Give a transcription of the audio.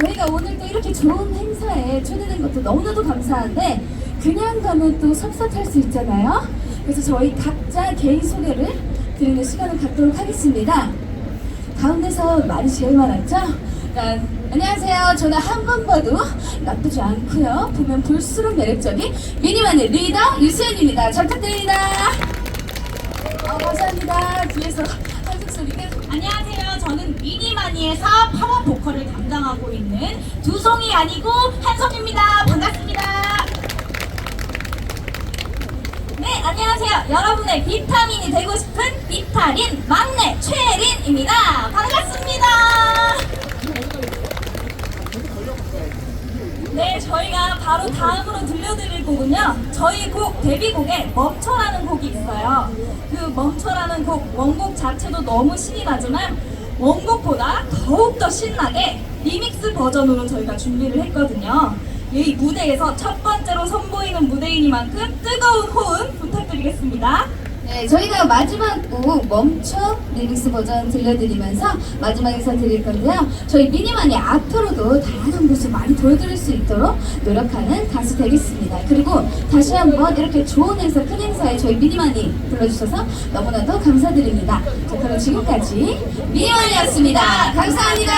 저희가 오늘 또 이렇게 좋은 행사에 초대된 것도 너무나도 감사한데 그냥 가면 또 섭섭할 수 있잖아요. 그래서 저희 각자 개인 소개를 드리는 시간을 갖도록 하겠습니다. 가운데서 말이 제일 많았죠? 일단 안녕하세요. 저는 한 번 봐도 나쁘지 않고요. 보면 볼수록 매력적인 미니만의 리더 유수연입니다. 잘 부탁드립니다. 아, 감사합니다. 뒤에서 한국 소리가 안녕하세요. 저는 미니 마니에서 파워 보컬을 담당하고 있는 두송이 아니고 한송입니다. 반갑습니다. 네, 안녕하세요. 여러분의 비타민이 되고 싶은 비타린 막내 최린입니다. 반갑습니다. 네, 저희가 바로 다음으로 들려드릴 곡은요. 저희 곡 데뷔곡에 멈춰라는 곡이 있어요. 그 멈춰라는 곡 원곡 자체도 너무 신이 나지만 원곡보다 더욱더 신나게 리믹스 버전으로 저희가 준비를 했거든요. 이 무대에서 첫 번째로 선보이는 무대이니만큼 뜨거운 호응 부탁드리겠습니다. 네, 저희가 마지막 곡 멈춰 리믹스 버전 들려드리면서 마지막 인사 드릴 건데요. 저희 미니만이 앞으로도 다양한 모습 많이 보여드릴 수 있도록 노력하는 가수 되겠습니다. 그리고 다시 한번 이렇게 좋은 행사, 큰 행사에 저희 미니만이 불러주셔서 너무나도 감사드립니다. 자, 그럼 지금까지 미니만이었습니다. 감사합니다.